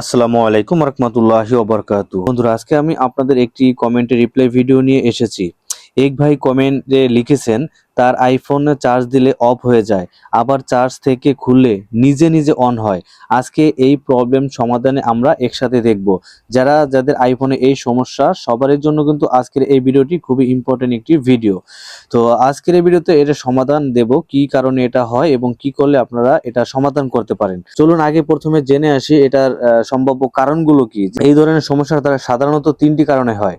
আসসালামু আলাইকুম রহমতুল্লাহ ওবরকাত বন্ধুরা, আজকে আমি আপনাদের একটি কমেন্টে রিপ্লাই ভিডিও নিয়ে এসেছি। এক ভাই কমেন্টে লিখেছেন তার আইফোনে চার্জ দিলে অফ হয়ে যায়, আবার চার্জ থেকে খুললে নিজে নিজে অন হয়। আজকে এই প্রবলেম সমাধানে আমরা একসাথে দেখব। যারা, যাদের আইফোনে এই সমস্যা সবার জন্য কিন্তু আজকের এই ভিডিওটি খুবই ইম্পর্টেন্ট একটি ভিডিও তো আজকের এই ভিডিওতে এটা সমাধান দেব, কি কারণে এটা হয় এবং কি করলে আপনারা এটা সমাধান করতে পারেন। চলুন আগে প্রথমে জেনে আসি এটার সম্ভাব্য কারণগুলো কি। এই ধরনের সমস্যা তারা সাধারণত তিনটি কারণে হয়।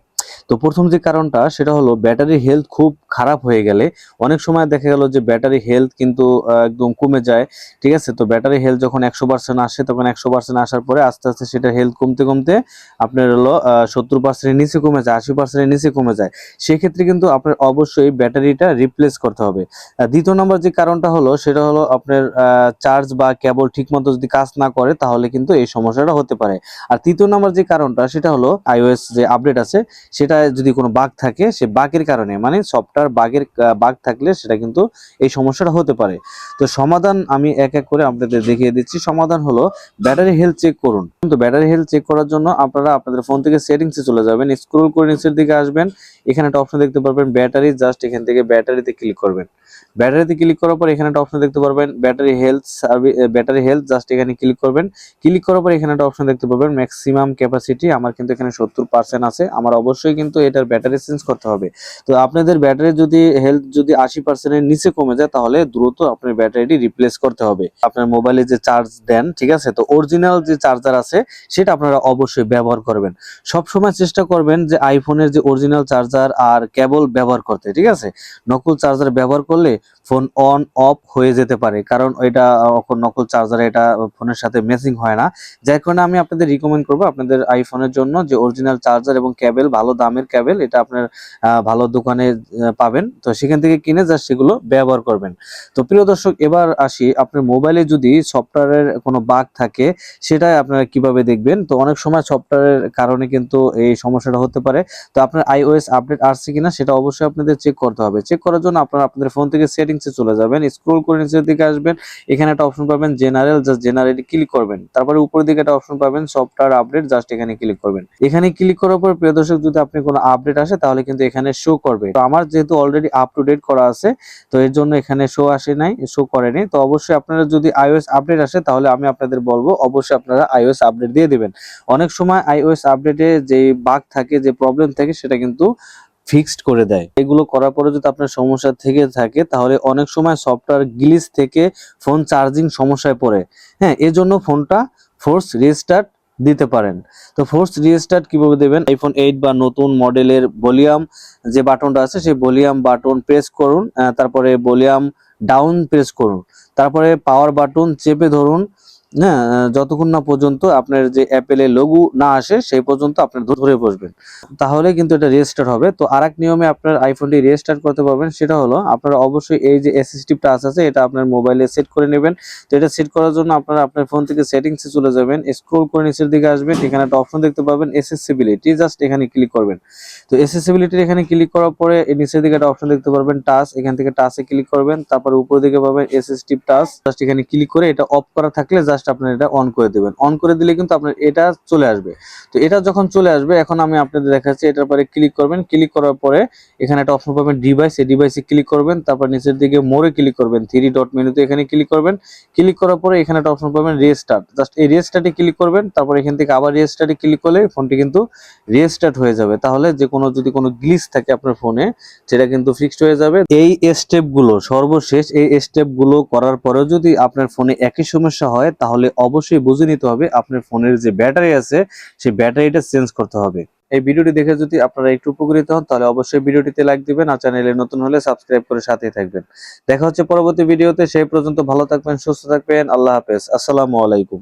তো প্রথম যে কারণটা, সেটা হলো ব্যাটারি হেলথ খুব খারাপ হয়ে গেলে অনেক সময় দেখা গেল যে ব্যাটারি হেলথ কিন্তু একদম কমে যায়, ঠিক আছে? তো ব্যাটারি হেলথ যখন একশো পার্সেন্ট আসে, তখন একশো পার্সেন্ট আসার পরে আস্তে আস্তে সেটা হেলথ কমতে কমতে আপনার হলো সত্তর পার্সেন্টের নিচে কমে যায়, আশি পার্সেন্টের নিচে কমে যায়। সেক্ষেত্রে কিন্তু আপনার অবশ্যই ব্যাটারিটা রিপ্লেস করতে হবে। দ্বিতীয় নম্বর যে কারণটা হলো, সেটা হলো আপনার চার্জ বা কেবল ঠিকমতো যদি কাজ না করে, তাহলে কিন্তু এই সমস্যাটা হতে পারে। আর তৃতীয় নম্বর যে কারণটা, সেটা হলো আইওএস যে আপডেট আছে সেটা যদি কোনো বাগ থাকে, সে বাগের কারণে মানে সফটওয়্যার বাগের বাগ থাকলে সেটা কিন্তু এই সমস্যাটা হতে পারে। তো সমাধান আমি এক এক করে আপনাদের দেখিয়ে দিচ্ছি। সমাধান হলো ব্যাটারি হেলথ চেক করুন। কিন্তু ব্যাটারি হেলথ চেক করার জন্য আপনারা আপনাদের ফোন থেকে সেটিংসে চলে যাবেন। স্ক্রল করে নিচের দিকে আসবেন। এখানে একটা অপশন দেখতে পারবেন ব্যাটারি জাস্ট এখান থেকে ব্যাটারিতে ক্লিক করবেন। ব্যাটারিতে ক্লিক করার পর এখানে একটা অপশন দেখতে পারবেন battery health battery health just এখানে ক্লিক করবেন। ক্লিক করার পর এখানে একটা অপশন দেখতে পাবেন ম্যাক্সিমাম ক্যাপাসিটি আমার কিন্তু এখানে সত্তর পার্সেন্ট আছে। আমার অবশ্যই কিন্তু এটার ব্যাটারি চেঞ্জ করতে হবে। তো আপনাদের ব্যাটারি যদি হেলথ যদি আশি পার্সেন্টের নিচে কমে যায়, তাহলে দ্রুত আপনার ব্যাটারিটি রিপ্লেস করতে হবে। আপনার মোবাইলে যে চার্জ দেন, ঠিক আছে? তো অরিজিনাল যে চার্জার আছে, সেটা আপনারা অবশ্যই ব্যবহার করবেন। সব সময় চেষ্টা করবেন যে আইফোনের যে অরিজিনাল চার্জার আর কেবল ব্যবহার করতে, ঠিক আছে? নকল চার্জার ব্যবহার করলে ফোন অন অফ হয়ে যেতে পারে। কারণ এটা নকল চার্জার এটা ফোনের সাথে ম্যাচিং হয় না। যার কারণে আমি আপনাদের রিকমেন্ড করব আপনাদের আইফোনের জন্য যে অরিজিনাল চার্জার এবং কেবল ভালো দামের কেবল এটা আপনার ভালো দোকানে পাবেন। তো সেখান থেকে কিনে জাস্ট সেগুলো ব্যবহার করবেন। তো প্রিয় দর্শক, এবার আসি, আপনার মোবাইলে যদি সফটওয়্যারের কোনো বাগ থাকে, সেটা আপনারা কীভাবে দেখবেন? তো অনেক সময় সফটওয়্যারের কারণে কিন্তু এই সমস্যাটা হতে পারে। তো আপনার আইওএস আপডেট আসছে কিনা, সেটা অবশ্যই আপনাদের চেক করতে হবে। চেক করার জন্য আপনারা আপনাদের ফোন থেকে সেটিংসে চলে যাবেন স্ক্রোল করে নিচের দিকে আসবেন। এখানে একটা অপশন পাবেন জেনারেল জাস্ট জেনারেলি ক্লিক করবেন। তারপরে উপরের দিকে একটা অপশন পাবেন সফটওয়্যার আপডেট জাস্ট এখানে ক্লিক করবেন। এখানে ক্লিক করার পর, প্রিয় দর্শক, যদি আপনি কোনো আপডেট আসে, তাহলে কিন্তু এখানে শো করবে। তো আমার যেহেতু অলরেডি আপ টু ডেট করা আছে, তো এর জন্য এখানে শো আসে নাই শো করেনি। তো অবশ্যই আপনারা যদি আইওএস আপডেট আসে, তাহলে আমি আপনাদের বলব, অবশ্যই আপনারা আইওএস আপডেট দিয়ে দিবেন। অনেক সময় আইওএস আপডেটে যে বাগ থাকে, যে প্রবলেম থাকে, সেটা কিন্তু ফিক্সড করে দেয়। এগুলো করার পরে যদি আপনার সমস্যা থেকে থাকে, তাহলে অনেক সময় সফটওয়্যার গ্লিচ থেকে ফোন চার্জিং সমস্যায় পড়ে। হ্যাঁ এজন্য ফোনটা ফোর্স রিস্টার্ট দিতে পারেন। তো ফোর্স রিস্টার্ট কীভাবে দেবেন? আইফোন এইট বা নতুন মডেলের ভলিউম যে বাটনটা আছে, সেই ভলিউম বাটন প্রেস করুন তারপরে ভলিউম ডাউন প্রেস করুন। তারপরে পাওয়ার বাটন চেপে ধরুন হ্যাঁ যতক্ষণ না পর্যন্ত আপনার যে অ্যাপেলের লঘু না আসে, সেই পর্যন্ত আপনার ধরে বসবেন। তাহলে কিন্তু এটা রেজিস্টার হবে। তো আরেক নিয়মে আপনার আইফোনটি রেজিস্টার করতে পারবেন, সেটা হলো আপনারা অবশ্যই এই যে এসএসডি টাচ আছে এটা আপনার মোবাইলে সেট করে নেবেন। তো এটা সেট করার জন্য আপনারা আপনার ফোন থেকে সেটিংসে চলে যাবেন স্ক্রল করে নিচের দিকে আসবেন, এখানে একটা অপশন দেখতে পাবেন এসএসিবিলিটি জাস্ট এখানে ক্লিক করবেন। তো এসএসিবিলিটির এখানে ক্লিক করার পরে নিচের দিকে একটা অপশন দেখতে পারবেন টাচ এখান থেকে টাচে ক্লিক করবেন। তারপর উপর দিকে পাবেন এসএসডি টাচ জাস্ট এখানে ক্লিক করে এটা অফ করা থাকলে জাস্ট আপনার এটা অন করে দেবেন। অন করে দিলে কিন্তু আপনার এটা চলে আসবে। তো এটা যখন চলে আসবে, এখন আমি আপনাদের দেখাচ্ছি, এটার পরে ক্লিক করবেন। ক্লিক করার পরে এখানে একটা অপশন পাবেন ডিভাইস এই ডিভাইসে ক্লিক করবেন, তারপর নিচের দিকে মোড়ে ক্লিক করবেন। থ্রি ডট মেনুতে এখানে ক্লিক করবেন। ক্লিক করার পরে এখানে একটা অপশন পাবেন রিস্টার্ট জাস্ট এই রিস্টার্টে ক্লিক করবেন, তারপর এখান থেকে আবার রিস্টার্টে ক্লিক করলে ফোনটি কিন্তু রিস্টার্ট হয়ে যাবে। তাহলে যে কোনো, যদি কোনো গ্লিচ থাকে আপনার ফোনে সেটা কিন্তু ফিক্সড হয়ে যাবে। এই স্টেপগুলো সর্বশেষ এই স্টেপগুলো করার পরেও যদি আপনার ফোনে একই সমস্যা হয় তাহলে অবশ্যই বুঝে নিতে হবে আপনার ফোনের যে ব্যাটারি আছে, সেই ব্যাটারিটা চেঞ্জ করতে হবে। এই ভিডিওটি দেখে যদি আপনারা একটু উপকৃত হন, তাহলে অবশ্যই ভিডিওটিতে লাইক দিবেন আর চ্যানেলে নতুন হলে সাবস্ক্রাইব করে সাথেই থাকবেন। দেখা হচ্ছে পরবর্তী ভিডিওতে, সেই পর্যন্ত ভালো থাকবেন, সুস্থ থাকবেন, আল্লাহ হাফেজ, আসসালামু আলাইকুম।